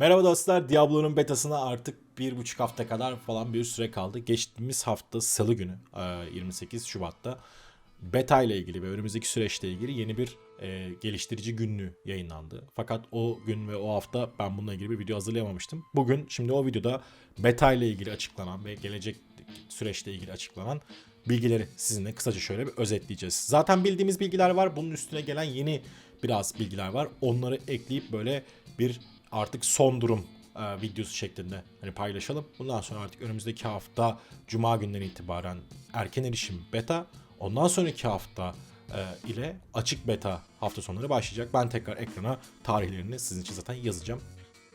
Merhaba dostlar, Diablo'nun betasına artık bir buçuk hafta kadar falan bir süre kaldı. Geçtiğimiz hafta salı günü e, 28 Şubat'ta beta ile ilgili ve önümüzdeki süreçle ilgili yeni bir e, geliştirici günlüğü yayınlandı. Fakat o gün ve o hafta ben bununla ilgili bir video hazırlayamamıştım. Bugün şimdi o videoda beta ile ilgili açıklanan ve gelecek süreçle ilgili açıklanan bilgileri sizinle kısaca şöyle bir özetleyeceğiz. Zaten bildiğimiz bilgiler var. Bunun üstüne gelen yeni biraz bilgiler var. Onları ekleyip böyle bir artık son durum e, videosu şeklinde hani paylaşalım. Bundan sonra artık önümüzdeki hafta Cuma günden itibaren erken erişim beta. Ondan sonraki hafta e, ile açık beta hafta sonları başlayacak. Ben tekrar ekrana tarihlerini sizin için zaten yazacağım.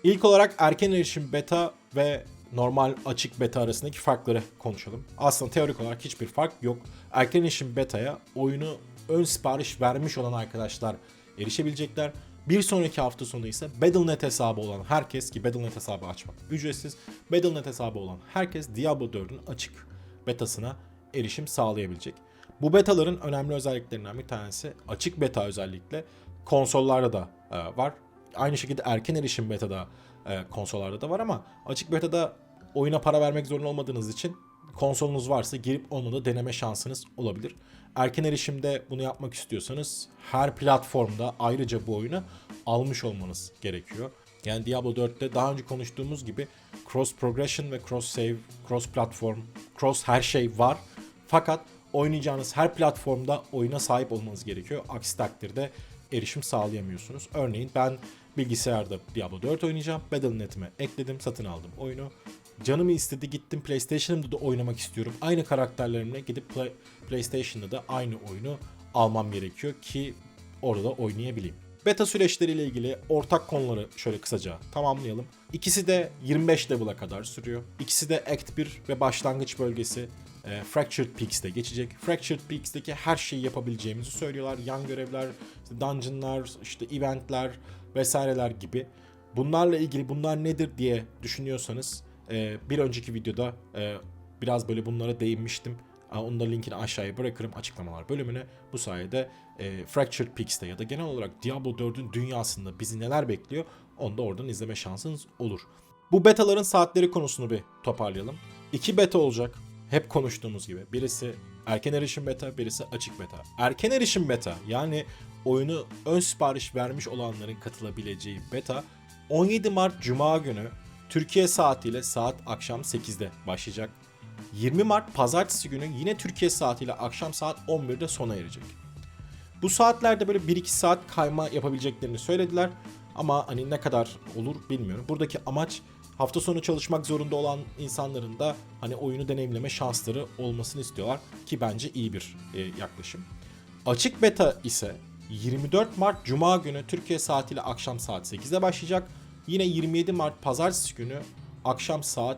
İlk olarak erken erişim beta ve normal açık beta arasındaki farkları konuşalım. Aslında teorik olarak hiçbir fark yok. Erken erişim beta'ya oyunu ön sipariş vermiş olan arkadaşlar erişebilecekler. Bir sonraki hafta sonu ise Battle.net hesabı olan herkes ki Battle.net hesabı açmak ücretsiz. Battle.net hesabı olan herkes Diablo 4'ün açık betasına erişim sağlayabilecek. Bu betaların önemli özelliklerinden bir tanesi açık beta özellikle konsollarda da e, var. Aynı şekilde erken erişim betada e, konsollarda da var ama açık betada oyuna para vermek zorunda olmadığınız için konsolunuz varsa girip onu da deneme şansınız olabilir. Erken erişimde bunu yapmak istiyorsanız her platformda ayrıca bu oyunu almış olmanız gerekiyor. Yani Diablo 4'te daha önce konuştuğumuz gibi cross progression ve cross save, cross platform, cross her şey var. Fakat oynayacağınız her platformda oyuna sahip olmanız gerekiyor. Aksi takdirde erişim sağlayamıyorsunuz. Örneğin ben bilgisayarda Diablo 4 oynayacağım. Battle.net'ime ekledim, satın aldım oyunu. Canımı istedi gittim PlayStation'ımda da oynamak istiyorum. Aynı karakterlerimle gidip Play- PlayStation'da da aynı oyunu almam gerekiyor ki orada da oynayabileyim. Beta süreçleriyle ilgili ortak konuları şöyle kısaca tamamlayalım. İkisi de 25 level'a kadar sürüyor. İkisi de Act 1 ve başlangıç bölgesi e, Fractured Peaks'te geçecek. Fractured Peaks'teki her şeyi yapabileceğimizi söylüyorlar. Yan görevler, işte dungeonlar, işte eventler vesaireler gibi. Bunlarla ilgili bunlar nedir diye düşünüyorsanız e, bir önceki videoda e, biraz böyle bunlara değinmiştim. Onun da linkini aşağıya bırakırım açıklamalar bölümüne. Bu sayede e, Fractured Peaks'te ya da genel olarak Diablo 4'ün dünyasında bizi neler bekliyor onu da oradan izleme şansınız olur. Bu betaların saatleri konusunu bir toparlayalım. İki beta olacak. Hep konuştuğumuz gibi. Birisi erken erişim beta, birisi açık beta. Erken erişim beta yani oyunu ön sipariş vermiş olanların katılabileceği beta 17 Mart Cuma günü Türkiye saatiyle saat akşam 8'de başlayacak. 20 Mart pazartesi günü yine Türkiye saatiyle akşam saat 11'de sona erecek. Bu saatlerde böyle 1-2 saat kayma yapabileceklerini söylediler. Ama hani ne kadar olur bilmiyorum. Buradaki amaç hafta sonu çalışmak zorunda olan insanların da hani oyunu deneyimleme şansları olmasını istiyorlar. Ki bence iyi bir e, yaklaşım. Açık beta ise 24 Mart Cuma günü Türkiye saatiyle akşam saat 8'de başlayacak. Yine 27 Mart Pazartesi günü akşam saat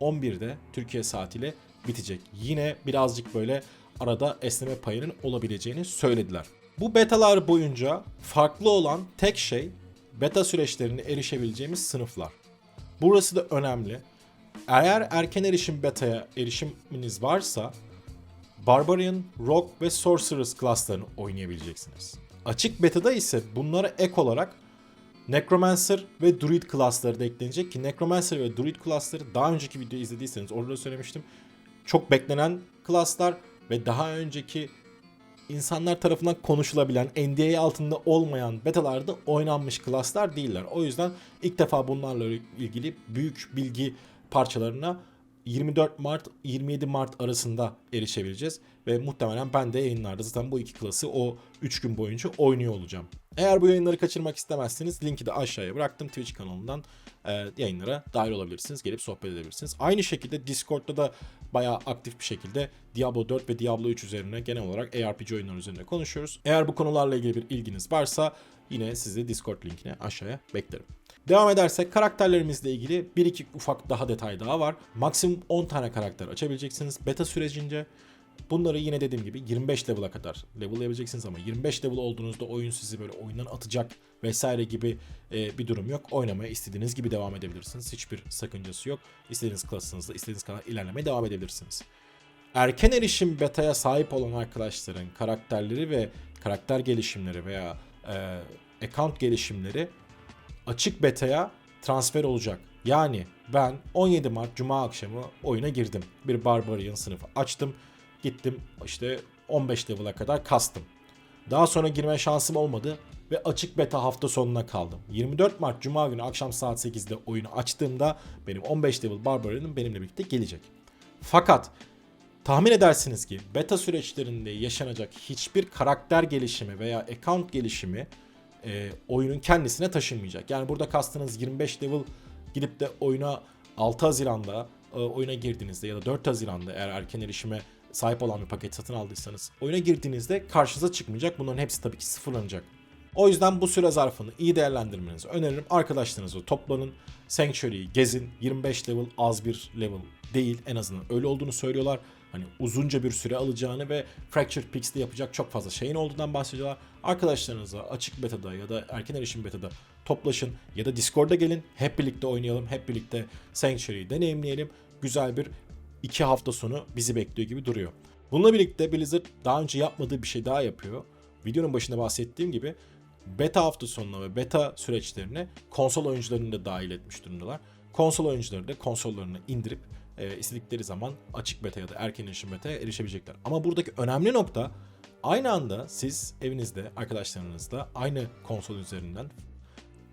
11'de Türkiye saatiyle bitecek. Yine birazcık böyle arada esneme payının olabileceğini söylediler. Bu betalar boyunca farklı olan tek şey beta süreçlerine erişebileceğimiz sınıflar. Burası da önemli. Eğer erken erişim beta'ya erişiminiz varsa Barbarian, Rogue ve Sorceress classlarını oynayabileceksiniz. Açık beta'da ise bunlara ek olarak Necromancer ve Druid classları da eklenecek ki Necromancer ve Druid classları daha önceki videoyu izlediyseniz orada da söylemiştim. Çok beklenen classlar ve daha önceki insanlar tarafından konuşulabilen, NDA altında olmayan betalarda oynanmış klaslar değiller. O yüzden ilk defa bunlarla ilgili büyük bilgi parçalarına 24 Mart 27 Mart arasında erişebileceğiz ve muhtemelen ben de yayınlarda zaten bu iki klası o 3 gün boyunca oynuyor olacağım. Eğer bu yayınları kaçırmak istemezseniz linki de aşağıya bıraktım Twitch kanalından e, yayınlara dahil olabilirsiniz. Gelip sohbet edebilirsiniz. Aynı şekilde Discord'da da bayağı aktif bir şekilde Diablo 4 ve Diablo 3 üzerine genel olarak ARPG oyunları üzerine konuşuyoruz. Eğer bu konularla ilgili bir ilginiz varsa yine sizi Discord linkine aşağıya beklerim. Devam edersek karakterlerimizle ilgili bir iki ufak daha detay daha var. Maksimum 10 tane karakter açabileceksiniz beta sürecince. Bunları yine dediğim gibi 25 level'a kadar level'layabileceksiniz ama 25 level olduğunuzda oyun sizi böyle oyundan atacak vesaire gibi e, bir durum yok. Oynamaya istediğiniz gibi devam edebilirsiniz. Hiçbir sakıncası yok. İstediğiniz klasınızda istediğiniz kadar ilerlemeye devam edebilirsiniz. Erken erişim beta'ya sahip olan arkadaşların karakterleri ve karakter gelişimleri veya e, account gelişimleri açık beta'ya transfer olacak. Yani ben 17 Mart Cuma akşamı oyuna girdim. Bir Barbarian sınıfı açtım. Gittim işte 15 level'a kadar kastım. Daha sonra girme şansım olmadı ve açık beta hafta sonuna kaldım. 24 Mart Cuma günü akşam saat 8'de oyunu açtığımda benim 15 level Barbarian'ım benimle birlikte gelecek. Fakat tahmin edersiniz ki beta süreçlerinde yaşanacak hiçbir karakter gelişimi veya account gelişimi e, oyunun kendisine taşınmayacak. Yani burada kastınız 25 level gidip de oyuna 6 Haziran'da e, oyuna girdiğinizde ya da 4 Haziran'da eğer erken erişime sahip olan bir paket satın aldıysanız oyuna girdiğinizde karşınıza çıkmayacak. Bunların hepsi tabii ki sıfırlanacak. O yüzden bu süre zarfını iyi değerlendirmenizi öneririm. Arkadaşlarınızla toplanın. Sanctuary'yi gezin. 25 level az bir level değil. En azından öyle olduğunu söylüyorlar. Hani uzunca bir süre alacağını ve Fractured Peaks'te yapacak çok fazla şeyin olduğundan bahsediyorlar. Arkadaşlarınızla açık beta'da ya da erken erişim beta'da toplaşın ya da Discord'a gelin. Hep birlikte oynayalım. Hep birlikte Sanctuary'yi deneyimleyelim. Güzel bir iki hafta sonu bizi bekliyor gibi duruyor. Bununla birlikte Blizzard daha önce yapmadığı bir şey daha yapıyor. Videonun başında bahsettiğim gibi beta hafta sonuna ve beta süreçlerine konsol oyuncularını da dahil etmiş durumdalar. Konsol oyuncuları da konsollarını indirip e, istedikleri zaman açık beta ya da erken erişim beta'ya erişebilecekler. Ama buradaki önemli nokta aynı anda siz evinizde arkadaşlarınızla aynı konsol üzerinden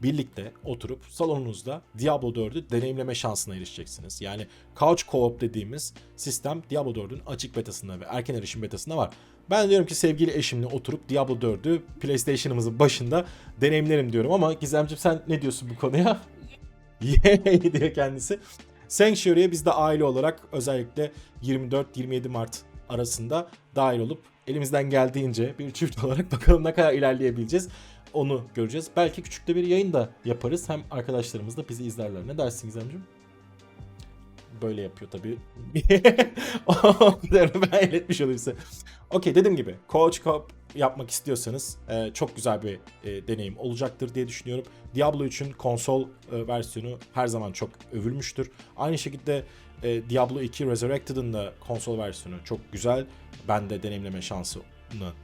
birlikte oturup salonunuzda Diablo 4'ü deneyimleme şansına erişeceksiniz. Yani Couch Co-op dediğimiz sistem Diablo 4'ün açık betasında ve erken erişim betasında var. Ben diyorum ki sevgili eşimle oturup Diablo 4'ü PlayStation'ımızın başında deneyimlerim diyorum ama Gizemciğim sen ne diyorsun bu konuya? Yay diyor kendisi. Sanctuary'e biz de aile olarak özellikle 24-27 Mart arasında dahil olup elimizden geldiğince bir çift olarak bakalım ne kadar ilerleyebileceğiz onu göreceğiz. Belki küçük de bir yayın da yaparız. Hem arkadaşlarımız da bizi izlerler. Ne dersin Gizemciğim? Böyle yapıyor tabii. ben iletmiş olayım size. Okey dediğim gibi Coach Cup yapmak istiyorsanız e, çok güzel bir e, deneyim olacaktır diye düşünüyorum. Diablo 3'ün konsol e, versiyonu her zaman çok övülmüştür. Aynı şekilde e, Diablo 2 Resurrected'ın da konsol versiyonu çok güzel. Ben de deneyimleme şansına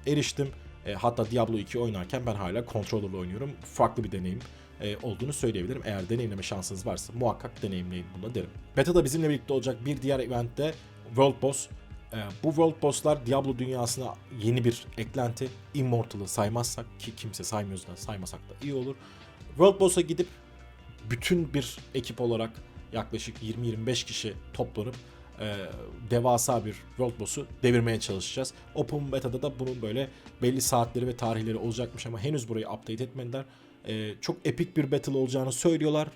eriştim. E, hatta Diablo 2 oynarken ben hala controller'la oynuyorum. Farklı bir deneyim e, olduğunu söyleyebilirim. Eğer deneyimleme şansınız varsa muhakkak deneyimleyin bunu derim. Beta'da bizimle birlikte olacak bir diğer eventte World Boss. E, bu World Boss'lar Diablo dünyasına yeni bir eklenti. Immortal'ı saymazsak ki kimse saymıyoruz da saymasak da iyi olur. World Boss'a gidip bütün bir ekip olarak yaklaşık 20-25 kişi toplanıp e, devasa bir World Boss'u devirmeye çalışacağız. Open Beta'da da bunun böyle belli saatleri ve tarihleri olacakmış ama henüz burayı update etmediler. E, çok epik bir battle olacağını söylüyorlar.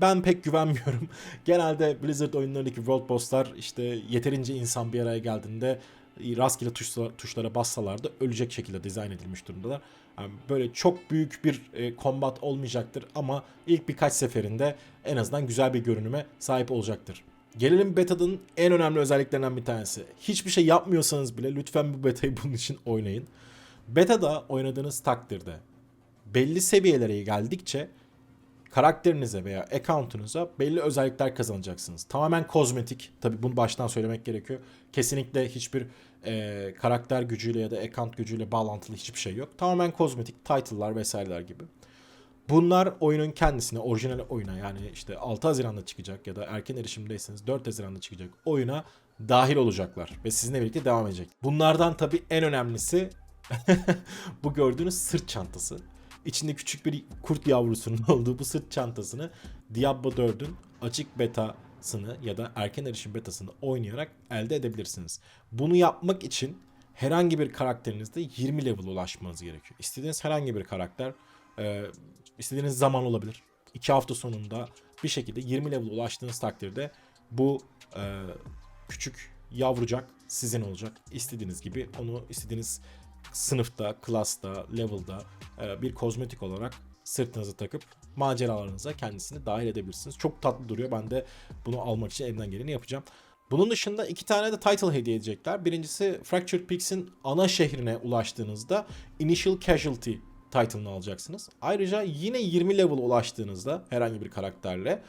Ben pek güvenmiyorum. Genelde Blizzard oyunlarındaki World Boss'lar işte yeterince insan bir araya geldiğinde rastgele tuşlara, tuşlara bassalar da ölecek şekilde dizayn edilmiş durumdalar. Yani böyle çok büyük bir e, combat olmayacaktır ama ilk birkaç seferinde en azından güzel bir görünüme sahip olacaktır. Gelelim beta'nın en önemli özelliklerinden bir tanesi. Hiçbir şey yapmıyorsanız bile lütfen bu beta'yı bunun için oynayın. Beta'da oynadığınız takdirde belli seviyelere geldikçe karakterinize veya account'unuza belli özellikler kazanacaksınız. Tamamen kozmetik. Tabi bunu baştan söylemek gerekiyor. Kesinlikle hiçbir e, karakter gücüyle ya da account gücüyle bağlantılı hiçbir şey yok. Tamamen kozmetik, title'lar vesaireler gibi. Bunlar oyunun kendisine, orijinal oyuna yani işte 6 Haziran'da çıkacak ya da erken erişimdeyseniz 4 Haziran'da çıkacak oyuna dahil olacaklar ve sizinle birlikte devam edecek. Bunlardan tabii en önemlisi bu gördüğünüz sırt çantası. İçinde küçük bir kurt yavrusunun olduğu bu sırt çantasını Diablo 4'ün açık betasını ya da erken erişim betasını oynayarak elde edebilirsiniz. Bunu yapmak için herhangi bir karakterinizde 20 level ulaşmanız gerekiyor. İstediğiniz herhangi bir karakter e, istediğiniz zaman olabilir. 2 hafta sonunda bir şekilde 20 level ulaştığınız takdirde bu e, küçük yavrucak sizin olacak. İstediğiniz gibi onu istediğiniz sınıfta, klasta, level'da e, bir kozmetik olarak sırtınıza takıp maceralarınıza kendisini dahil edebilirsiniz. Çok tatlı duruyor. Ben de bunu almak için elimden geleni yapacağım. Bunun dışında iki tane de title hediye edecekler. Birincisi Fractured Peaks'in ana şehrine ulaştığınızda Initial Casualty title'ını alacaksınız. Ayrıca yine 20 level ulaştığınızda herhangi bir karakterle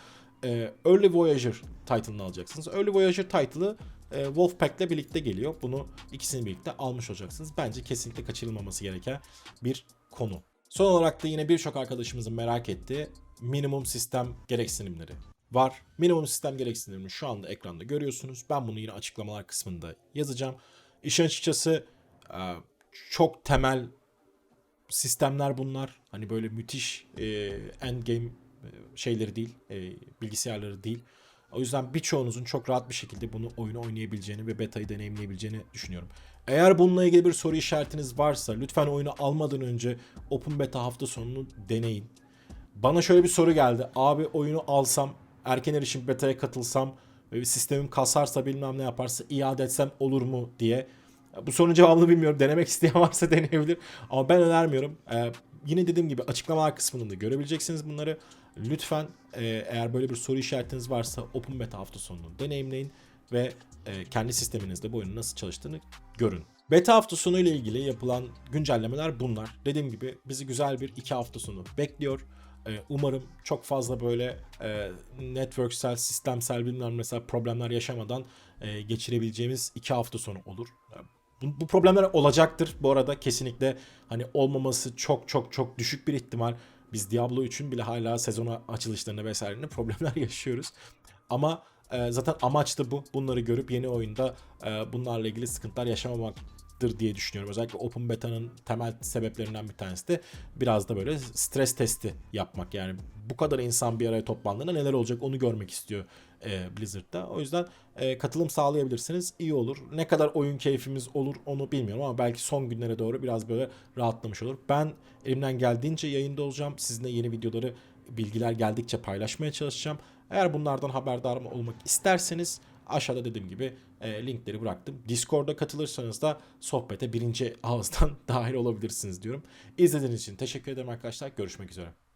e, Early Voyager title'ını alacaksınız. Early Voyager title'ı e, Wolfpack ile birlikte geliyor. Bunu ikisini birlikte almış olacaksınız. Bence kesinlikle kaçırılmaması gereken bir konu. Son olarak da yine birçok arkadaşımızın merak ettiği minimum sistem gereksinimleri var. Minimum sistem gereksinimlerini şu anda ekranda görüyorsunuz. Ben bunu yine açıklamalar kısmında yazacağım. İşin açıkçası e, çok temel sistemler bunlar. Hani böyle müthiş e, endgame e, şeyleri değil, bilgisayarları değil. O yüzden birçoğunuzun çok rahat bir şekilde bunu oyunu oynayabileceğini ve beta'yı deneyimleyebileceğini düşünüyorum. Eğer bununla ilgili bir soru işaretiniz varsa lütfen oyunu almadan önce Open Beta hafta sonunu deneyin. Bana şöyle bir soru geldi. Abi oyunu alsam, erken erişim beta'ya katılsam sistemim kasarsa bilmem ne yaparsa iade etsem olur mu diye. Bu sorunun cevabını bilmiyorum. Denemek isteyen varsa deneyebilir. Ama ben önermiyorum. Yine dediğim gibi açıklamalar kısmında görebileceksiniz bunları. Lütfen e, eğer böyle bir soru işaretiniz varsa Open Beta hafta sonunu deneyimleyin ve e, kendi sisteminizde bu oyunun nasıl çalıştığını görün. Beta hafta sonu ile ilgili yapılan güncellemeler bunlar. Dediğim gibi bizi güzel bir iki hafta sonu bekliyor. Ee, Umarım çok fazla böyle e, networksel, sistemsel bilmem mesela problemler yaşamadan e, geçirebileceğimiz iki hafta sonu olur. Bu, bu problemler olacaktır bu arada kesinlikle hani olmaması çok çok çok düşük bir ihtimal. Biz Diablo 3'ün bile hala sezona açılışlarında vesairelerinde problemler yaşıyoruz. Ama e, zaten amaç da bu. Bunları görüp yeni oyunda e, bunlarla ilgili sıkıntılar yaşamamaktır diye düşünüyorum. Özellikle Open Beta'nın temel sebeplerinden bir tanesi de biraz da böyle stres testi yapmak. Yani bu kadar insan bir araya toplandığında neler olacak onu görmek istiyor e, Blizzard'da. O yüzden e, katılım sağlayabilirsiniz. iyi olur. Ne kadar oyun keyfimiz olur onu bilmiyorum ama belki son günlere doğru biraz böyle rahatlamış olur. Ben elimden geldiğince yayında olacağım. Sizinle yeni videoları bilgiler geldikçe paylaşmaya çalışacağım. Eğer bunlardan haberdar olmak isterseniz aşağıda dediğim gibi e, linkleri bıraktım. Discord'a katılırsanız da sohbete birinci ağızdan dahil olabilirsiniz diyorum. İzlediğiniz için teşekkür ederim arkadaşlar. Görüşmek üzere.